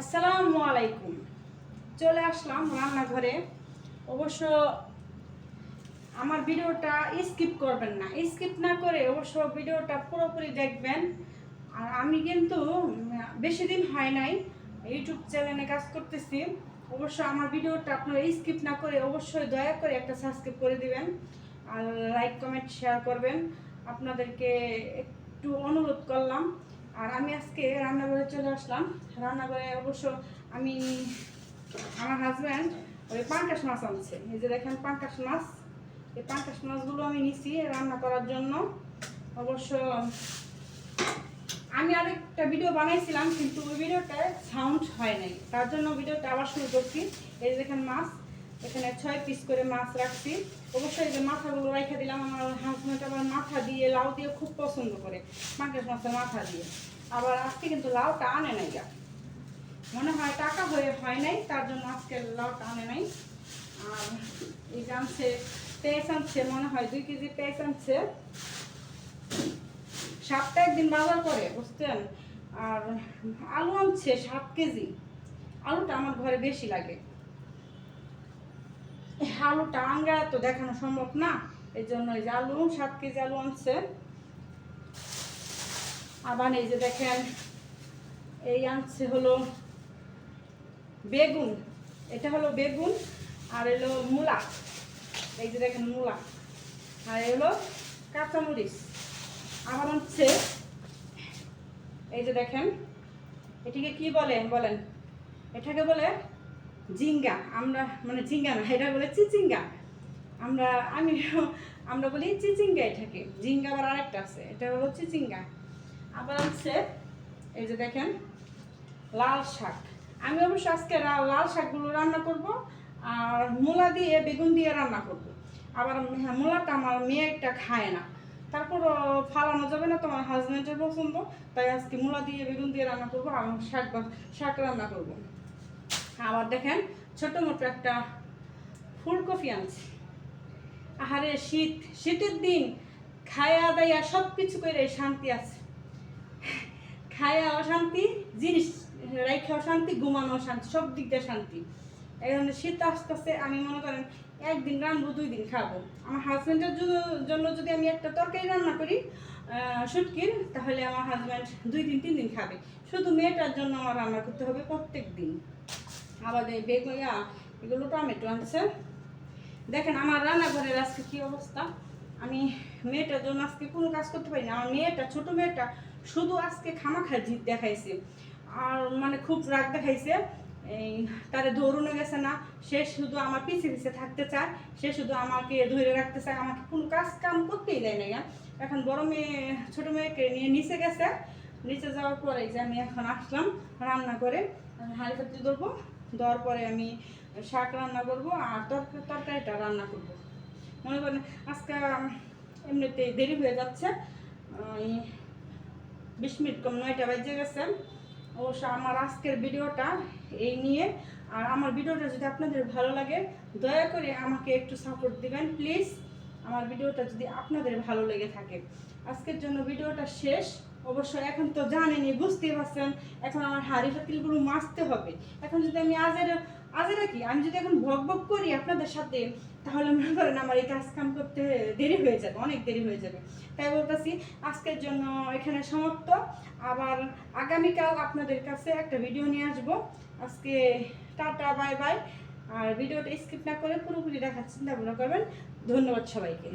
আসসালামু আলাইকুম। চলে আসলাম রান্নাঘরে। অবশ্য আমার ভিডিওটা স্কিপ করবেন না। স্কিপ না করে অবশ্য ভিডিওটা পুরোপুরি দেখবেন। আর আমি কিন্তু বেশি দিন হয় নাই ইউটিউব চ্যানেলে কাজ করতেছি। অবশ্য আমার ভিডিওটা আপনারা স্কিপ না করে অবশ্যই দয়া করে একটা সাবস্ক্রাইব করে দিবেন। আর লাইক, কমেন্ট, শেয়ার করবেন। আপনাদেরকে একটু অনুরোধ করলাম আর আমি আজকে রান্নাঘরে চলে আসলাম। রান্নাঘরে অবশ্য আমি, আমার হাজব্যান্ড ওই পাঙ্কাশ মাছ আনছে। এই যে দেখেন পাঙ্কাশ মাছ। এই পাঙ্কাশ মাছগুলো আমি নিছি রান্না করার জন্য। অবশ্য আমি আরেকটা ভিডিও বানাইছিলাম, কিন্তু ওই ভিডিওটায় সাউন্ড হয় নাই। তার জন্য ভিডিওটা আবার শুরু করছি। এই যে দেখেন মাছ। এখানে ছয় পিস করে মাছ রাখছি। অবশ্যই যে মাথাগুলো রেখে দিলাম, আমার হাজব্যান্ড আবার মাথা দিয়ে, লাউ দিয়ে খুব পছন্দ করে। পাঙ্কাশ মাছের মাথা দিয়ে। আবার আজকে কিন্তু লাউটা আনে নাই যা মনে হয় টাকা হয়ে হয় নাই, তার জন্য আজকে লাউটা আনে নাই। আর এই যে আনছে, পেঁয়াজ আনছে, মনে হয় দুই কেজি পেঁয়াজ আনছে। সাতটা একদিন বাজার করে, বুঝছেন? আর আলু আনছে সাত কেজি। আলুটা আমার ঘরে বেশি লাগে। আলুটা আঙ্গা তো দেখানো সম্ভব না এই জন্য এই যে আলু, সাত কেজি আলু আনছে। আবার এই যে দেখেন, এই আনছে হলো বেগুন, এটা হলো বেগুন আর এলো মূলা। এই যে দেখেন মূলা, আর এলো কাঁচামরিচ। আবার হচ্ছে এই যে দেখেন, এটিকে কি বলে? বলেন, এটাকে বলে জিঙ্গা আমরা মানে জিঙ্গা না এটা বলে চিচিঙ্গা। আমরা আমি আমরা বলি চিচিঙ্গা এটাকে জিঙ্গা আবার আরেকটা আছে এটা হলো চিচিঙ্গা। আবার হচ্ছে এই যে দেখেন লাল শাক। আমি অবশ্য আজকে লাল শাকগুলো রান্না করব আর মূলা দিয়ে বেগুন দিয়ে রান্না করব। আবার হ্যাঁ, মূলাটা আমার মেয়েটা খায় না। তারপর ফালানো যাবে না তোমার হাজব্যান্ডের পছন্দ। তাই আজকে মূলা দিয়ে বেগুন দিয়ে রান্না করব আর শাক শাক রান্না করব। আবার দেখেন, ছোট মোটো একটা ফুলকপি আনছি। আহারে, শীত, শীতের দিন খায়া দায়া সব কিছু করে শান্তি আছে। খায়া অশান্তি, জিনিস রাইখা অশান্তি, ঘুমানো অশান্তি, সব দিক দিয়ে শান্তি। এখন শীত আসতেছে, আমি মনে করেন একদিন রান্নবো দুই দিন খাব। আমার হাজব্যান্ডের জন্য যদি আমি একটা তরকারি রান্না করি শুটকির, তাহলে আমার হাজব্যান্ড দুই দিন তিন দিন খাবে। শুধু মেয়েটার জন্য আমার রান্না করতে হবে প্রত্যেক দিন আবার এই বেগুন ইয়া, এগুলো টমেটো আনছে। দেখেন আমার রান্নাঘরের আজকে কি অবস্থা? আমি মেয়েটার জন্য আজকে কোনো কাজ করতে পারি না। আমার মেয়েটা ছোট মেয়েটা শুধু আজকে খামাখা জিদ দেখাইছে। আর মানে খুব রাগ দেখাইছে। এই তারে দৌড়ানো গেছে না সে শুধু আমার পিছে পিছে থাকতে চায় সে শুধু আমাকে ধরে রাখতে চায় আমাকে কোনো কাজ কাম করতেই দেয় না। এখন বড় মেয়ে ছোটো মেয়েকে নিয়ে নিচে গেছে। নিচে যাওয়ার পরে যে আমি এখন আসলাম রান্না করে হাঁড়ি ধরবো। দেওয়ার পরে আমি শাক রান্না করব আর তরকা- তরকারিটা রান্না করব। মনে করেন আজকে উম, এমনিতেই দেরি হয়ে যাচ্ছে। বিশ মিনিট কম নয়টা বাজে গেছে। অবশ্য আমার আজকের ভিডিওটা এই নিয়ে। আর আমার ভিডিওটা যদি আপনাদের ভালো লাগে দয়া করে আমাকে একটু সাপোর্ট দিবেন প্লিজ আমার ভিডিওটা যদি আপনাদের ভালো লেগে থাকে। আজকের জন্য ভিডিওটা শেষ। অবশ্য এখন তো জানেনই, বুঝতেই পারছেন, এখন আমার হাড়ি ফাতিলগুলো মাজতে হবে। এখন যদি আমি আজের আজেরা কি? আমি যদি এখন ভক ভক করি আপনাদের সাথে, তাহলে মনে করেন আমার এই কাজ কাম করতে দেরি হয়ে যাবে, অনেক দেরি হয়ে যাবে। তাই বলতেছি, আজকের জন্য এখানে সমাপ্ত। আবার আগামীকাল আপনাদের কাছে একটা ভিডিও নিয়ে আসব। আজকে টাটা, বাই বাই। আর ভিডিওটা স্কিপ না করে পুরোপুরি দেখার চিন্তা ভাবনা করবেন। ধন্যবাদ সবাইকে।